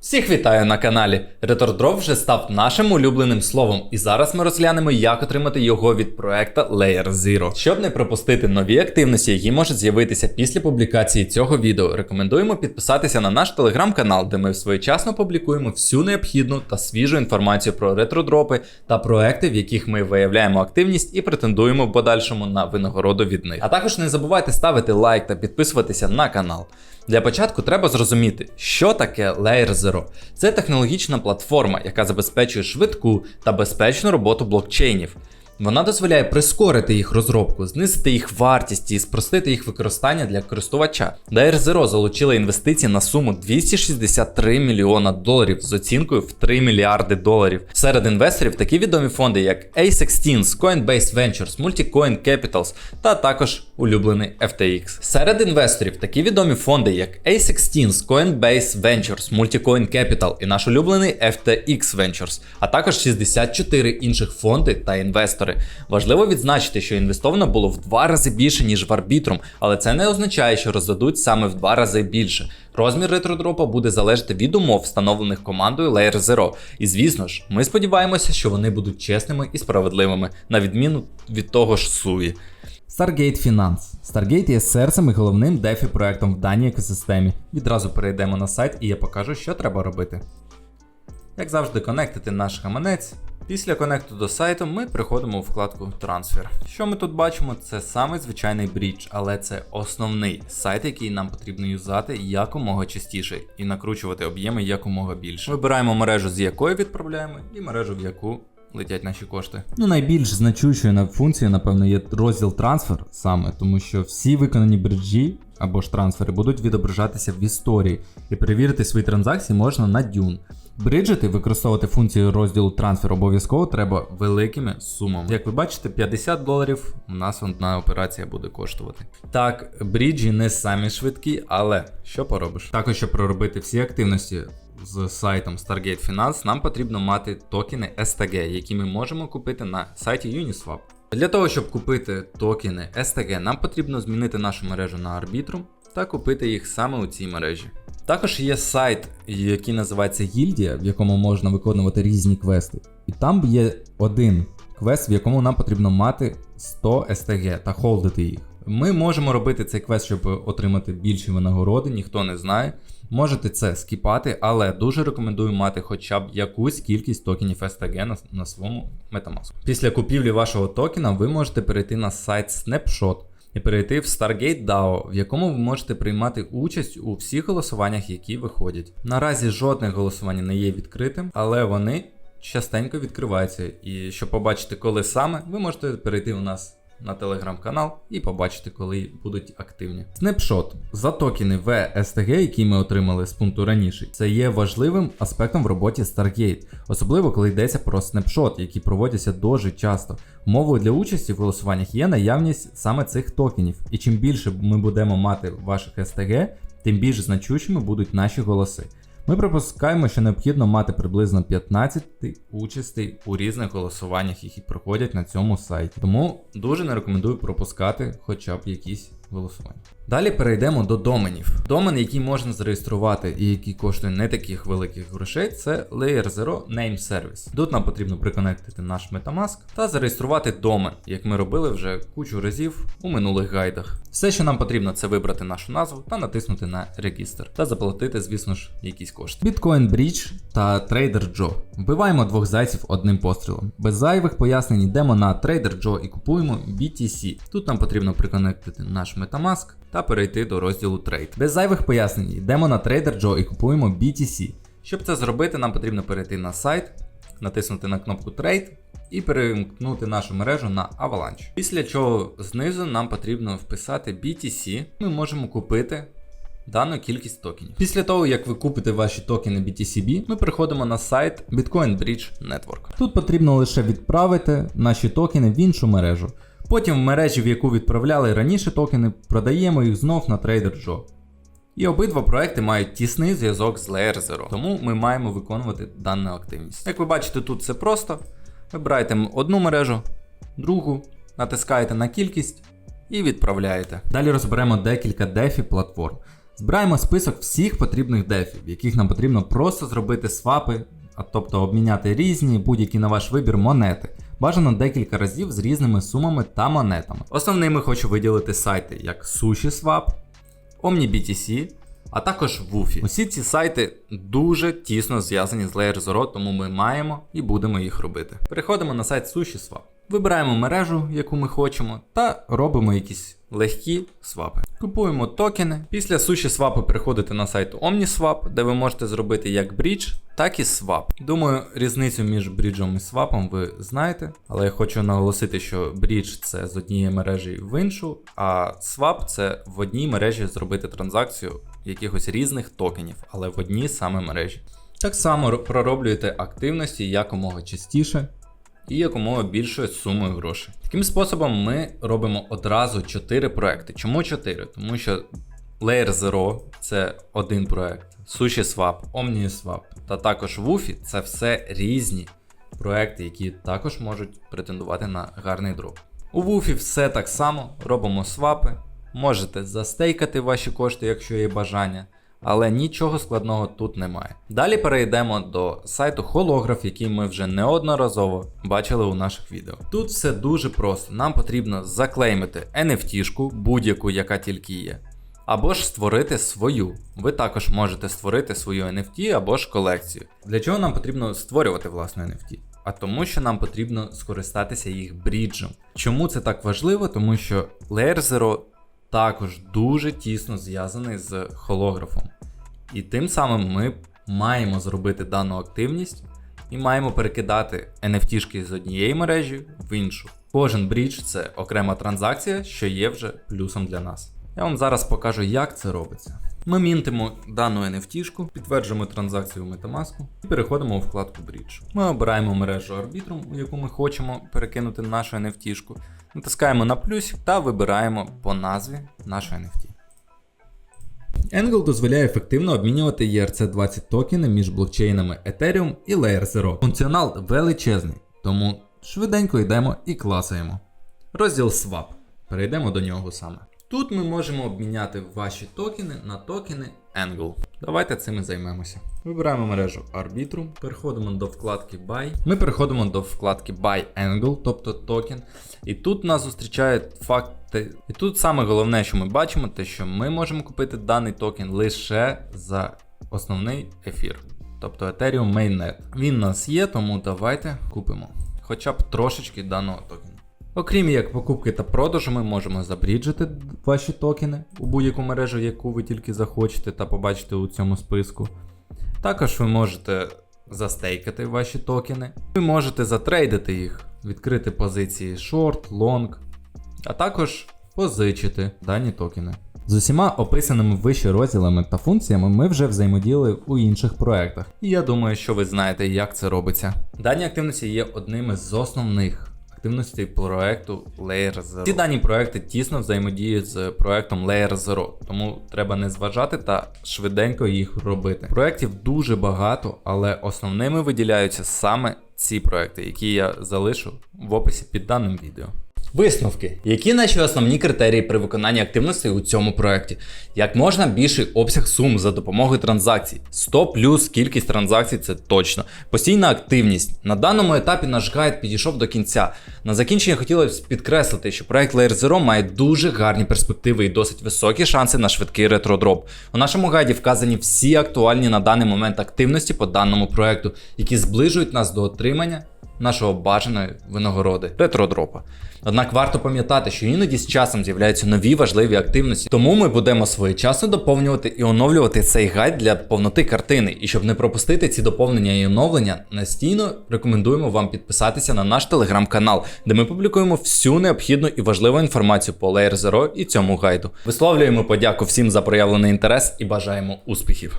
Всіх вітаю на каналі. RetorDrop вже став нашим улюбленим словом, і зараз ми розглянемо, як отримати його від проекта Layer Zero. Щоб не пропустити нові активності, які можуть з'явитися після публікації цього відео, рекомендуємо підписатися на наш телеграм-канал, де ми своєчасно публікуємо всю необхідну та свіжу інформацію про ретродропи та проекти, в яких ми виявляємо активність і претендуємо в подальшому на винагороду від них. А також не забувайте ставити лайк та підписуватися на канал. Для початку треба зрозуміти, що таке Layer Zero. Це технологічна платформа, яка забезпечує швидку та безпечну роботу блокчейнів. Вона дозволяє прискорити їх розробку, знизити їх вартість і спростити їх використання для користувача. Layer Zero залучила інвестиції на суму 263 мільйона доларів з оцінкою в 3 мільярди доларів. Серед інвесторів такі відомі фонди, як A16, Coinbase Ventures, Multicoin Capitals та також улюблений FTX. Серед інвесторів такі відомі фонди, як A16, Coinbase Ventures, Multicoin Capital і наш улюблений FTX Ventures, а також 64 інших фонди та інвестори. Важливо відзначити, що інвестовано було в два рази більше, ніж в Arbitrum, але це не означає, що роздадуть саме в два рази більше. Розмір ретродропа буде залежати від умов, встановлених командою Layer Zero. І звісно ж, ми сподіваємося, що вони будуть чесними і справедливими, на відміну від того ж Суї. Stargate Finance. Stargate є серцем і головним дефі проектом в даній екосистемі. Відразу перейдемо на сайт і я покажу, що треба робити. Як завжди, конектити наш гаманець. Після конекту до сайту ми приходимо у вкладку Трансфер. Що ми тут бачимо, це самий звичайний брідж, але це основний сайт, який нам потрібно юзати якомога частіше і накручувати об'єми якомога більше. Вибираємо мережу, з якої відправляємо, і мережу, в яку летять наші кошти. Ну, найбільш значущою на функцією, напевно, є розділ трансфер саме, тому що всі виконані бриджі або ж трансфери будуть відображатися в історії, і перевірити свої транзакції можна на Dune. Бриджити використовувати функцію розділу трансфер обов'язково треба великими сумами. Як ви бачите, 50 доларів у нас одна операція буде коштувати. Так, бріджі не самі швидкі, але що поробиш? Також, щоб проробити всі активності з сайтом Stargate Finance, нам потрібно мати токени STG, які ми можемо купити на сайті Uniswap. Для того, щоб купити токени STG, нам потрібно змінити нашу мережу на Arbitrum та купити їх саме у цій мережі. Також є сайт, який називається Гільдія, в якому можна виконувати різні квести. І там є один квест, в якому нам потрібно мати 100 STG та холдити їх. Ми можемо робити цей квест, щоб отримати більші винагороди, ніхто не знає. Можете це скіпати, але дуже рекомендую мати хоча б якусь кількість токенів STG на, на своєму Metamask. Після купівлі вашого токена ви можете перейти на сайт Snapshot і перейти в Stargate DAO, в якому ви можете приймати участь у всіх голосуваннях, які виходять. Наразі жодне голосування не є відкритим, але вони частенько відкриваються. І щоб побачити, коли саме, ви можете перейти у нас. На телеграм-канал і побачити, коли будуть активні. Снапшот за токени VSTG, які ми отримали з пункту раніше, це є важливим аспектом в роботі Stargate, особливо коли йдеться про снапшот, які проводяться дуже часто. Умовою для участі в голосуваннях є наявність саме цих токенів, і чим більше ми будемо мати ваших STG, тим більш значущими будуть наші голоси. Ми припускаємо, що необхідно мати приблизно 15 участей у різних голосуваннях, які проходять на цьому сайті. Тому дуже не рекомендую пропускати хоча б якісь голосування. Далі перейдемо до доменів. Домен, який можна зареєструвати і який коштує не таких великих грошей, це Layer Zero Name Service. Тут нам потрібно приконектити наш Metamask та зареєструвати домен, як ми робили вже кучу разів у минулих гайдах. Все, що нам потрібно, це вибрати нашу назву та натиснути на регістр та заплатити, звісно ж, якісь кошти. Bitcoin Bridge та Trader Joe. Вбиваємо двох зайців одним пострілом. Без зайвих пояснень йдемо на Trader Joe і купуємо BTC. Тут нам потрібно приконектити наш Metamask та перейти до розділу Trade. Без зайвих пояснень йдемо на Trader Joe і купуємо BTC. Щоб це зробити, нам потрібно перейти на сайт, натиснути на кнопку Trade і перемкнути нашу мережу на Avalanche. Після чого знизу нам потрібно вписати BTC. Ми можемо купити. Дану кількість токенів. Після того, як ви купите ваші токени BTCB, ми переходимо на сайт Bitcoin Bridge Network. Тут потрібно лише відправити наші токени в іншу мережу. Потім в мережі, в яку відправляли раніше токени, продаємо їх знов на Trader Joe. І обидва проекти мають тісний зв'язок з Layer Zero, тому ми маємо виконувати дану активність. Як ви бачите, тут все просто. Вибираєте одну мережу, другу, натискаєте на кількість і відправляєте. Далі розберемо декілька DeFi платформ. Збираємо список всіх потрібних дефів, яких нам потрібно просто зробити свапи, а тобто обміняти різні будь-які на ваш вибір монети. Бажано декілька разів з різними сумами та монетами. Основними хочу виділити сайти як SushiSwap, OmniBTC, а також Wufy. Усі ці сайти дуже тісно зв'язані з Layer Zero, тому ми маємо і будемо їх робити. Переходимо на сайт SushiSwap. Вибираємо мережу, яку ми хочемо, та робимо якісь легкі свапи. Купуємо токени. Після суші свапу переходите на сайт OmniSwap, де ви можете зробити як брідж, так і свап. Думаю, різницю між бріджем і свапом ви знаєте, але я хочу наголосити, що брідж це з однієї мережі в іншу, а свап це в одній мережі зробити транзакцію якихось різних токенів, але в одній саме мережі. Так само пророблюєте активності якомога частіше і якомога більшою сумою грошей. Таким способом ми робимо одразу 4 проекти. Чому 4? Тому що Layer Zero це один проект, SushiSwap, OmniSwap та також Wufy це все різні проекти, які також можуть претендувати на гарний дроп. У Wufy все так само, робимо свапи, можете застейкати ваші кошти, якщо є бажання. Але нічого складного тут немає. Далі перейдемо до сайту Holograph, який ми вже неодноразово бачили у наших відео. Тут все дуже просто. Нам потрібно заклеймити NFT-шку, будь-яку, яка тільки є. Або ж створити свою. Ви також можете створити свою NFT або ж колекцію. Для чого нам потрібно створювати власне NFT? А тому, що нам потрібно скористатися їх бріджем. Чому це так важливо? Тому що Layer Zero також дуже тісно зв'язаний з холографом. І тим самим ми маємо зробити дану активність і маємо перекидати NFT-шки з однієї мережі в іншу. Кожен брідж це окрема транзакція, що є вже плюсом для нас. Я вам зараз покажу, як це робиться. Ми мінтимо дану NFT-шку, підтверджуємо транзакцію в Metamask і переходимо у вкладку Bridge. Ми обираємо мережу Arbitrum, у яку ми хочемо перекинути нашу NFT-шку, натискаємо на плюсик та вибираємо по назві нашу NFT. Angle дозволяє ефективно обмінювати ERC20 токени між блокчейнами Ethereum і Layer Zero. Функціонал величезний, тому швиденько йдемо і класаємо. Розділ Swap. Перейдемо до нього саме. Тут ми можемо обміняти ваші токени на токени Angle. Давайте цим і займемося. Вибираємо мережу Arbitrum, переходимо до вкладки Buy. Ми переходимо до вкладки Buy Angle, тобто токен. І тут нас зустрічає факти. І тут саме головне, що ми бачимо, те, що ми можемо купити даний токен лише за основний ефір. Тобто Ethereum Mainnet. Він у нас є, тому давайте купимо хоча б трошечки даного токену. Окрім як покупки та продажу, ми можемо забріджити ваші токени у будь-яку мережу, яку ви тільки захочете та побачите у цьому списку. Також ви можете застейкати ваші токени. Ви можете затрейдити їх, відкрити позиції short, long, а також позичити дані токени. З усіма описаними вище розділами та функціями ми вже взаємодіяли у інших проектах, і я думаю, що ви знаєте, як це робиться. Дані активності є одними з основних активності проекту Layer Zero. Ці дані проекти тісно взаємодіють з проектом Layer Zero, тому треба не зважати та швиденько їх робити. Проектів дуже багато, але основними виділяються саме ці проекти, які я залишу в описі під даним відео. Висновки. Які наші основні критерії при виконанні активності у цьому проєкті? Як можна більший обсяг сум за допомогою транзакцій? 100 плюс кількість транзакцій це точно. Постійна активність. На даному етапі наш гайд підійшов до кінця. На закінчення хотілося б підкреслити, що проект Layer Zero має дуже гарні перспективи і досить високі шанси на швидкий ретродроп. У нашому гайді вказані всі актуальні на даний момент активності по даному проекту, які зближують нас до отримання нашого бажаної винагороди ретродропа. Однак варто пам'ятати, що іноді з часом з'являються нові важливі активності, тому ми будемо своєчасно доповнювати і оновлювати цей гайд для повноти картини. І щоб не пропустити ці доповнення і оновлення, настійно рекомендуємо вам підписатися на наш телеграм-канал, де ми публікуємо всю необхідну і важливу інформацію по Layer Zero і цьому гайду. Висловлюємо подяку всім за проявлений інтерес і бажаємо успіхів.